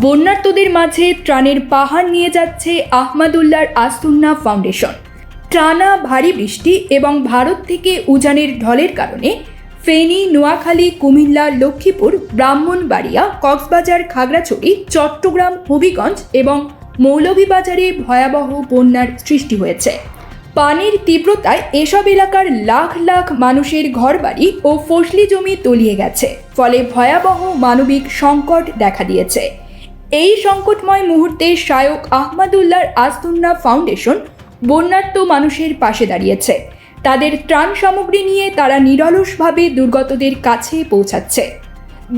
বন্যার্তদের মাঝে ত্রাণের পাহাড় নিয়ে যাচ্ছে আহমাদুল্লাহর আস্তুন্না ফাউন্ডেশন। টানা ভারী বৃষ্টি এবং ভারত থেকে উজানের ঢলের কারণে ফেনী, নোয়াখালী, কুমিল্লা, লক্ষ্মীপুর, ব্রাহ্মণবাড়িয়া, কক্সবাজার, খাগড়াছড়ি, চট্টগ্রাম, হবিগঞ্জ এবং মৌলভীবাজারে ভয়াবহ বন্যার সৃষ্টি হয়েছে। পানির তীব্রতায় এসব এলাকার লাখ লাখ মানুষের ঘরবাড়ি ও ফসলি জমি তলিয়ে গেছে, ফলে ভয়াবহ মানবিক সংকট দেখা দিয়েছে। এই সংকটময় মুহূর্তে শায়ক আহমদুল্লাহর আসদুন্না ফাউন্ডেশন বন্যার্ত মানুষের পাশে দাঁড়িয়েছে। তাদের ত্রাণ সামগ্রী নিয়ে তারা নিরলসভাবে দুর্গতদের কাছে পৌঁছাচ্ছে।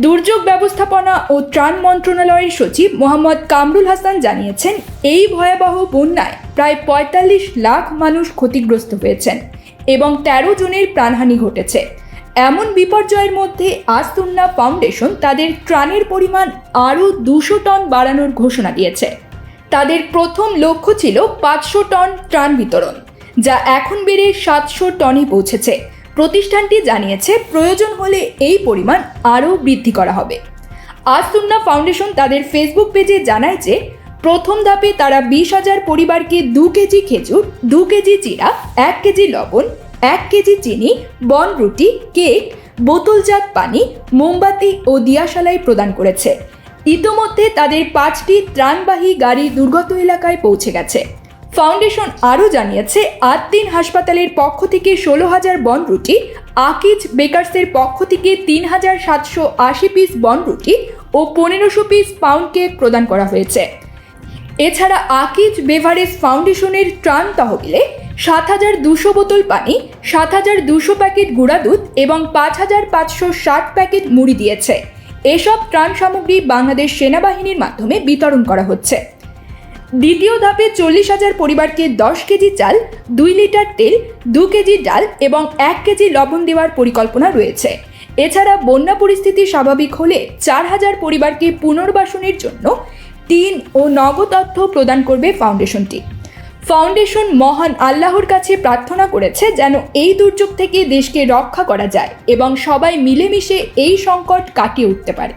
দুর্যোগ ব্যবস্থাপনা ও ত্রাণ মন্ত্রণালয়ের সচিব মোহাম্মদ কামরুল হাসান জানিয়েছেন, এই ভয়াবহ বন্যায় প্রায় পঁয়তাল্লিশ লাখ মানুষ ক্ষতিগ্রস্ত হয়েছেন এবং তেরো জনের প্রাণহানি ঘটেছে। এমন বিপর্যয়ের মধ্যে আসতুন্না ফাউন্ডেশন তাদের ত্রাণের পরিমাণ আরও দুশো টন বাড়ানোর ঘোষণা দিয়েছে। তাদের প্রথম লক্ষ্য ছিল পাঁচশো টন ত্রাণ বিতরণ, যা এখন বেড়ে সাতশো টনে পৌঁছেছে। প্রতিষ্ঠানটি জানিয়েছে, প্রয়োজন হলে এই পরিমাণ আরও বৃদ্ধি করা হবে। আসতুন্না ফাউন্ডেশন তাদের ফেসবুক পেজে জানায় যে, প্রথম ধাপে তারা বিশ হাজার পরিবারকে দু কেজি খেজুর, দু কেজি চিরা এক কেজি লবণ এক কেজি চিনি বনরুটি কেক, বোতলজাত পানি, মোমবাতি ও দিয়াশালাই প্রদান করেছে। ইতোমধ্যে তাদের পাঁচটি ত্রাণবাহী গাড়ি দুর্গত এলাকায় পৌঁছে গেছে। ফাউন্ডেশন আরও জানিয়েছে আটদিন হাসপাতালের পক্ষ থেকে ষোলো হাজার বনরুটি আকিজ বেকার্সের পক্ষ থেকে তিন হাজার সাতশো আশি পিস বনরুটি ও পনেরোশো পিস পাউন্ড কেক প্রদান করা হয়েছে। এছাড়া আকিজ বেভারেজ ফাউন্ডেশনের ত্রাণ তহবিলে সাত হাজার দুশো বোতল পানি, সাত হাজার দুশো প্যাকেট গুঁড়া দুধ এবং পাঁচ হাজার পাঁচশো ষাট প্যাকেট মুড়ি দিয়েছে। এসব ত্রাণ সামগ্রী বাংলাদেশ সেনাবাহিনীর মাধ্যমে বিতরণ করা হচ্ছে। দ্বিতীয় ধাপে চল্লিশ হাজার পরিবারকে দশ কেজি চাল, দুই লিটার তেল, দু কেজি ডাল এবং এক কেজি লবণ দেওয়ার পরিকল্পনা রয়েছে। এছাড়া বন্যা পরিস্থিতি স্বাভাবিক হলে চার হাজার পরিবারকে পুনর্বাসনের জন্য টিন ও নগদ অর্থ প্রদান করবে ফাউন্ডেশনটি। ফাউন্ডেশন মহান আল্লাহর কাছে প্রার্থনা করেছে যেন এই দুর্যোগ থেকে দেশকে রক্ষা করা যায় এবং সবাই মিলেমিশে এই সংকট কাটিয়ে উঠতে পারে।